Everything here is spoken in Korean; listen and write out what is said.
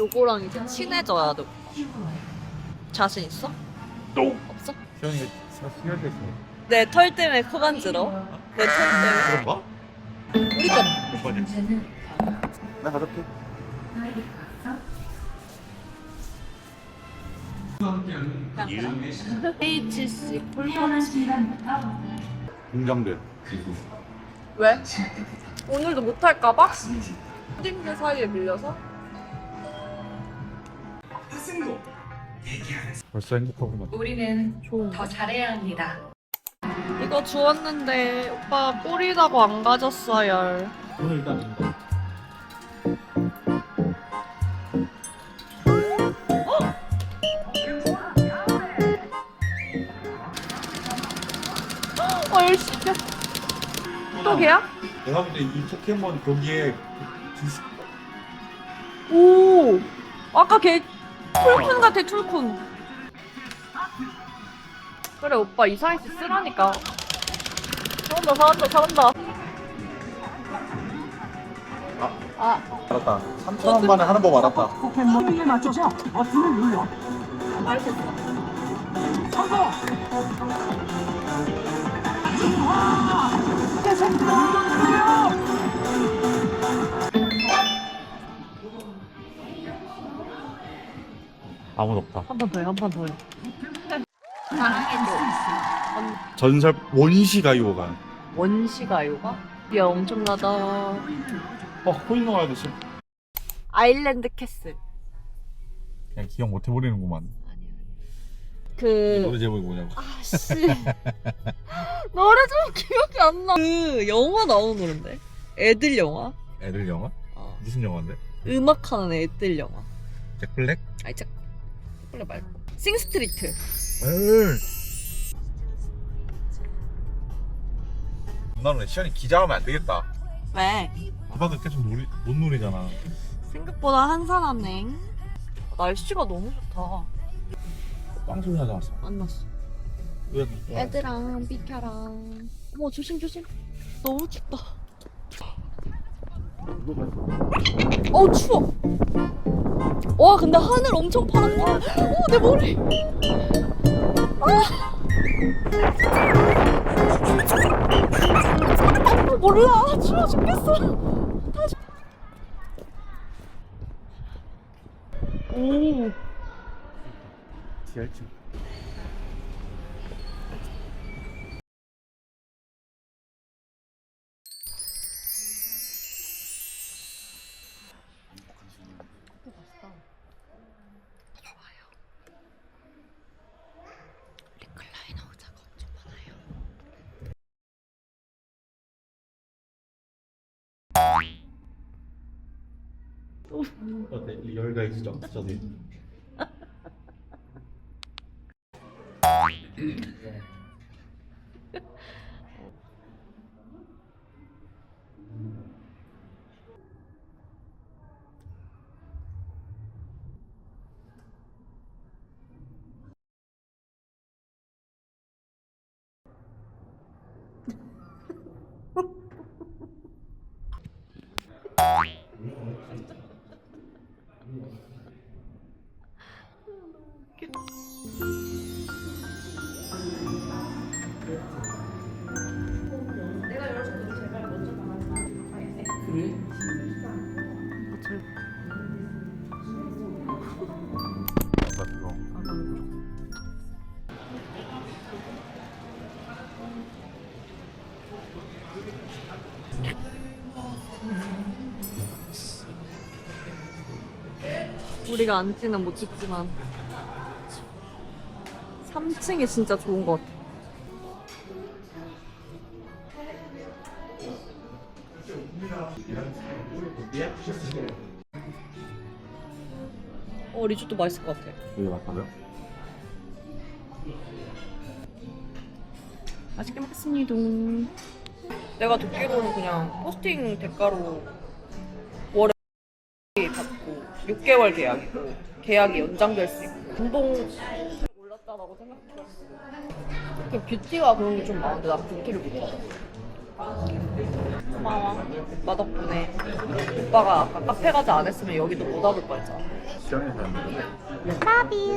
요거랑 이제 친해져야 돼. 자신 있어? 없어? 시원이가 신경 있어. 내 털 때문에 코 간지러. 내 털 때문에. 그런가? 우리 거. 몇 번이야? 나 가볍게. H.C. 공장대. 왜? 오늘도 못할까봐? 팀들 사이에 밀려서? 벌써 행복하구만. 우리는 좋은 더 잘해야 합니다. 이거 주웠는데 오빠 꿀이라고 안 가졌어요. 오늘 일단 이거. 어, 열심히. 또 걔야? 내가 볼 때 이 포켓몬 거기에 비슷. 오! 아까 걔 툴쿤 같아, 툴쿤. 그래, 오빠 이상했지 쓰라니까. 잘한다, 잘한다, 잘한다. 아, 알았다. 3천 원 만에 하는 법 알았다. 포켓몬에 맞춰서 버튼을 눌러 알겠어. 성공! 아무도 없다. 한 번더 해, 한번더 해. 전설 원시 가이오가. 원시가 요가? 야, 엄청나다. 어 코인 넣어야 돼 지금. 아일랜드 캐슬. 그냥 기억 못 해버리는구만. 그. 노래 제목이 뭐냐고. 아씨 노래 좀 기억이 안 나. 그 영화 나오는 노래인데 애들 영화. 애들 영화? 어. 무슨 영화인데? 음악하는 애들 영화. 잭 블랙? 아이 참 말고. 싱스트리트. 을. 나는 시연이 기자하면 안 되겠다. 왜? 아빠도 계속 놀이 못 놀이잖아. 생각보다 한산하네. 날씨가 너무 좋다. 빵 소리 나지 않았어? 안 났어. 왜? 애들랑 비켜라. 어머 조심 조심. 너무 춥다. 어 추워. 와 근데 하늘 엄청 파랗다. 어내 머리. 아. 몰라 추워 죽겠어. 다 죽- 오. 리클 어때? 열가 좀 저기. 우리가 앉지는 못했지만 3층이 진짜 좋은 것 같아. 어 리조또 맛있을 것 같아. 여기 맞다고요? 맛있게 먹겠습니다. 내가 듣기로는 그냥 포스팅 대가로 월에 받고 6개월 계약이고 계약이 연장될 수 있고 연봉 올랐다라고 생각했어. 그 뷰티가 그런 게 좀 많은데 나 뷰티를 못 받아. 고마워. 오빠 덕분에. 오빠가 아까 카페 가지 안 했으면 여기도 못 와볼 뻔했잖아. 시장에 사는 Love you.